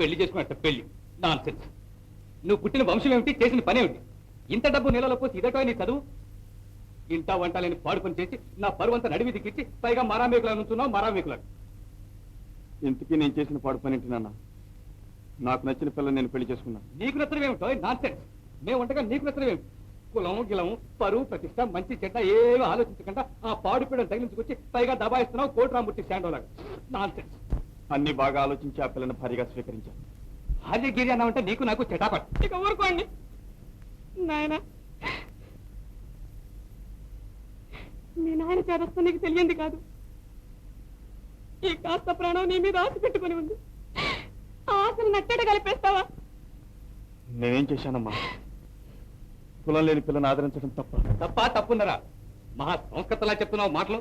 పెళ్ళి చేసుకున్నట్ట పెళ్ళి. Non sense నువ్వు పుట్టిన వంశం ఏమిటి చేసిన పని ఏమిటి? ఇంత డబ్బు నెలలో పోతే ఇదటో నీ చదువు? ఇంటా వంట లేని పాడు పని చేసి నా పరువంతా నడివి దిక్కిచ్చి పైగా మరామేకులా నుంచున్నావు మరామేకులా. ఇంతకీ నేను చేసిన పాడు పని ఏంటి నాన్న? నాకు నచ్చిన పిల్లని నేను పెళ్ళి చేసుకున్నాను. నీకు నచ్చడం ఏమిటో? నాన్ సెన్స్ మేము ఉండగా నీకు నచ్చడం ఏమిటి? కులం గిలం పరువు ప్రతిష్ట మంచి చెడ్డ ఏమీ ఆలోచించకుండా ఆ పాడు పీడను తగిలించుకొచ్చి పైగా దబాయిస్తున్నావు కోటి రాముట్టి శాండోలాగా. నాన్ సెన్స్ అన్ని బాగా ఆలోచించి ఆ పిల్లని భారీగా స్వీకరించాను. భార్య గిరి అన్నావంటే నీకు నాకు చెటాపట్ ఇక ఊరుకోండి. నాయన మీ నాయన చేదస్తా నీకు తెలియంది కాదు. ఈ కాస్త ప్రాణం నీ మీద ఆశ పెట్టుకుని ఉంది. ఆశను నట్టేట కలిపేస్తావా? నేనేం చేశానమ్మా? కులం లేని పిల్లని ఆదరించడం తప్ప. తప్ప తప్పున్నరా? మహా సంస్కృతలా చెప్తున్నావు మాటలు.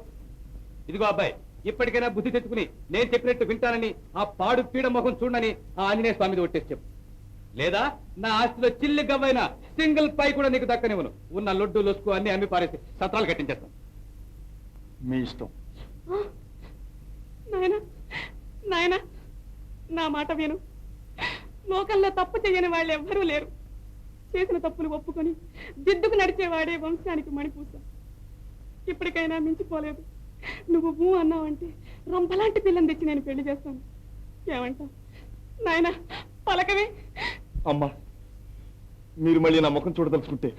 ఇదిగో అబ్బాయి ఇప్పటికైనా బుద్ధి తెచ్చుకుని నేను చెప్పినట్టు వింటానని ఆ పాడు పీడ ముఖం చూడని ఆ ఆంజనేయ స్వామిది ఒట్టేసి చెప్పు. లేదా నా ఆస్తిలో చిల్లి గవ్వైన సింగిల్ పై కూడా నీకు దక్కనివ్వను. ఉన్న లొడ్డు లొసుకు అన్ని అమ్మి పారేసి సత్రాలు కట్టించేస్తాను. మీ ఇష్టం. నాయన నాయన నా మాట విను. లోకంలో తప్పు చేయని వాళ్ళు ఎవ్వరూ లేరు. చేసిన తప్పులు ఒప్పుకొని దిద్దుకు నడిచేవాడే వంశానికి మణిపూస. ఇప్పటికైనా మించిపోలేదు. నువ్వు భూ అన్నావంటే రంపలాంటి పిల్లని తెచ్చి నేను పెళ్ళి చేస్తాను. ఏమంటావు? నాయన పలకవే. అమ్మా మీరు మళ్ళీ నా ముఖం చూడదలుచుకుంటే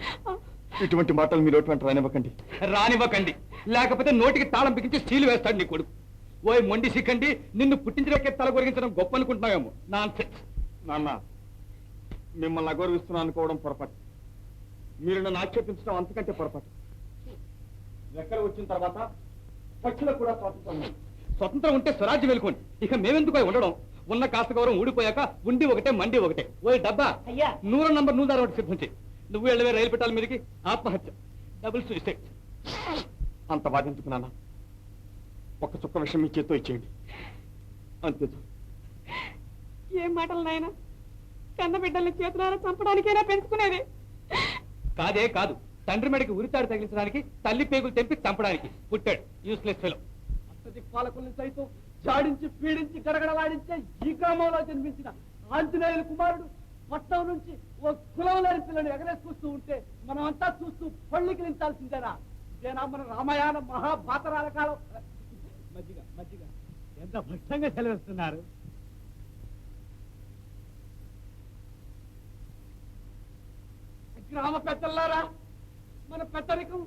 ఇటువంటి మాటలు మీరు ఎటువంటి రానివ్వకండి. రానివ్వకండి. లేకపోతే నోటికి తాళం బిగించి స్టీలు వేస్తాడు నీ కొడుకు. ఓయ్ మొండి సిక్కండి. నిన్ను పుట్టించడానికే తల కొరిగించడం గొప్ప అనుకుంటున్నావేమో నాన్ నాన్న మిమ్మల్ని అగౌరవిస్తున్నాను అనుకోవడం పొరపాటు. మీరు నన్ను ఆక్షేపించడం అంతకంటే పొరపాటు. రెక్కలు వచ్చిన తర్వాత పక్షులకు కూడా స్వాతంత్రం ఉంది. స్వతంత్రం ఉంటే స్వరాజ్యం వెళ్ళుకోండి ఇక మేమెందుకు ఉండడం? ఉన్న కాస్త గౌరవం ఊడిపోయాక ఉండి ఒకటే మండి ఒకటే. ఓ డబ్బా అయ్యా. నూరు నంబర్ నూరు సిద్ధం చేయి. నువ్వు వెళ్ళవే రైలు పెట్టాలి మీదకి. ఆత్మహత్య. Double suicide. అంత బాధించుకు నాన్న? ఒక్క చుక్క విషయం మీ చేత్తో ఇచ్చేయండి. అంతే. ఏం మాటలు నాయన? కన్న బిడ్డల్ని చేతులారా చంపడానికైనా పెంచుకునేది. కాదే కాదు. తండ్రి మెడకి ఉరితాడు తగిలించడానికి తల్లి పేగులు తెంపి చంపడానికి పుట్టాడు యూస్లెస్ ఫెలో అంతటి పాలకుల్ని సైతం జాడించి పీడించి గడగడలాడించే ఈ గ్రామంలో జన్మించిన ఆంజనేయుల కుమారుడు మొత్తం నుంచి ఓ కులం లేని పిల్లని ఎగరేసుకొస్తూ ఉంటే మనం అంతా చూస్తూ పళ్ళుకి నించాల్సిందేనా ఇదేనా మన రామాయణ మహాభాతరాల కాలం. మజ్జిగ మజ్జిగ. ఎంత భక్తంగా సెలవిస్తున్నారు. గ్రామ పెద్దలారా మన పెద్దరికం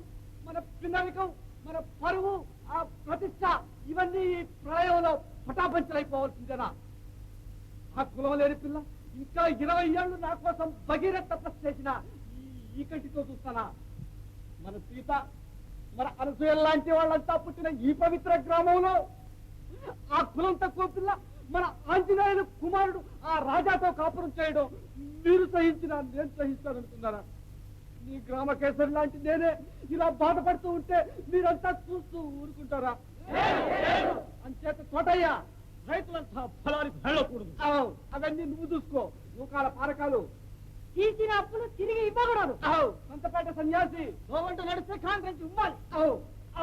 మన పిన్నరికం మన పరువు ఆ ప్రతిష్ట ఇవన్నీ ఈ ప్రళయంలో పటాపంచలైపోవాల్సిందేనా? ఆ కులం లేని పిల్ల ఇంకా ఇరవై ఏళ్ళు నా కోసం భగీరథ తపస్సు చేసిన ఈ- కంటితో చూస్తానా? మన సీత మన అనసూయ లాంటి వాళ్ళంతా పుట్టిన ఈ పవిత్ర గ్రామంలో ఆ కులం తక్కువ పిల్ల మన ఆంజనేయుల కుమారుడు ఆ రాజాతో కాపురం చేయడం మీరు సహించిన నేను సహిస్తాననుకున్నారా? నీ గ్రామ కేసరి లాంటి నేనే ఇలా బాధపడుతూ ఉంటే మీరంతా చూస్తూ ఊరుకుంటారా? అంచేత తోటయ్య రైతులంతా ఫలానికి వెళ్ళకూడదు అవన్నీ నువ్వు చూసుకో. నూకాల పారకాలు. తీసిన అప్పులు తిరిగి ఇవ్వకూడదు. సంతపేట సన్యాసి. నడిస్తే కాంగ్రెస్ ఉమ్మాలి. అవు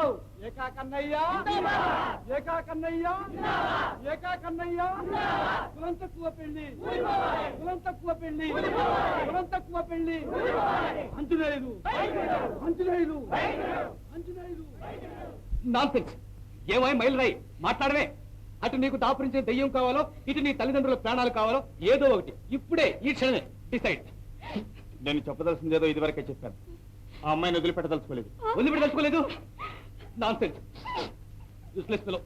అవు. ఏకా కన్నయ్య ఏకా కన్నయ్య ఏకా కన్నయ్య కులం తక్కువ పెళ్ళి కులం తక్కువ పెళ్ళి కులం తక్కువ పెళ్ళి అంజనేయులు! అంజనేయులు! అంజనేయులు! నాన్సెన్స్! ఏమై మైలురాయి మాట్లాడమే అటు నీకు దాపురించిన దెయ్యం కావాలో ఇటు నీ తల్లిదండ్రుల ప్రాణాలు కావాలో ఏదో ఒకటి. ఇప్పుడే ఈ క్షణమే డిసైడ్. నేను చెప్పదలసిందేదో ఇదివరకే చెప్పాను. ఆ అమ్మాయిని వదిలిపెట్టదలుచుకోలేదు. వదిలిపెట్టి తెలుసుకోలేదు నాన్సెన్స్ యూస్లెస్ ఫెలో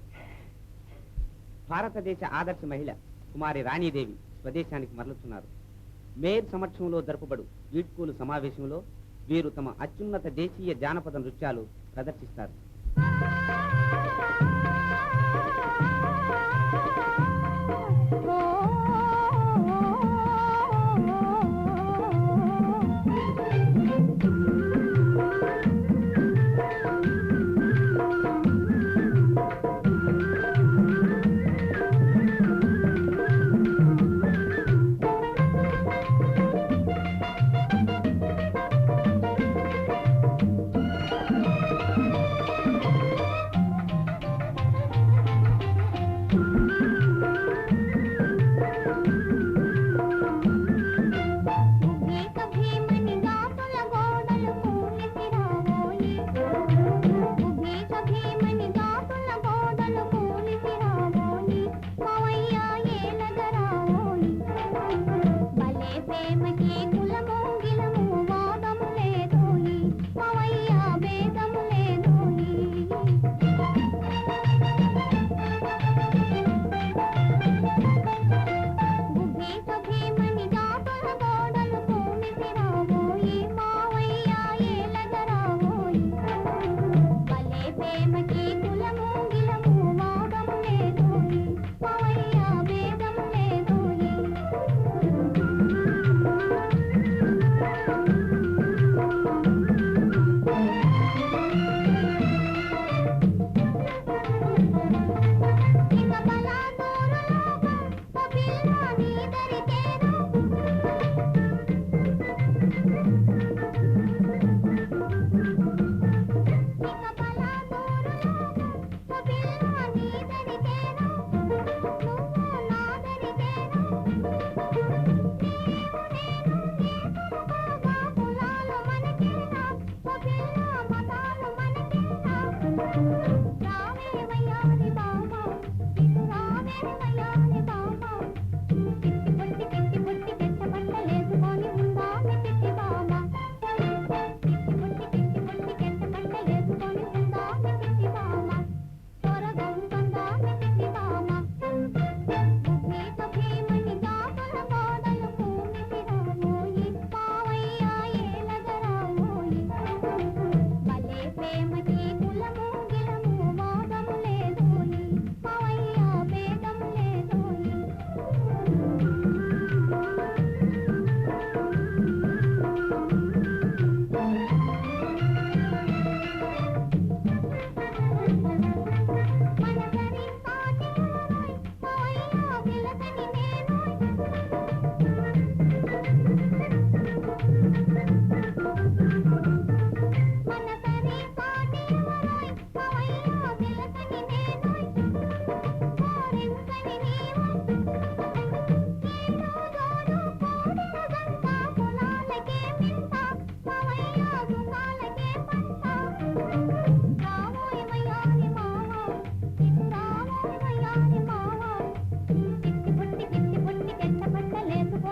భారతదేశ ఆదర్శ మహిళ కుమారి రాణీదేవి స్వదేశానికి మరలుతున్నారు. మేయర్ సమక్షంలో జరుపుబడు వీడ్కోలు సమావేశంలో వీరు తమ అత్యున్నత దేశీయ జానపద నృత్యాలు ప్రదర్శిస్తారు.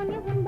ಮನೆ ಹೊಂದ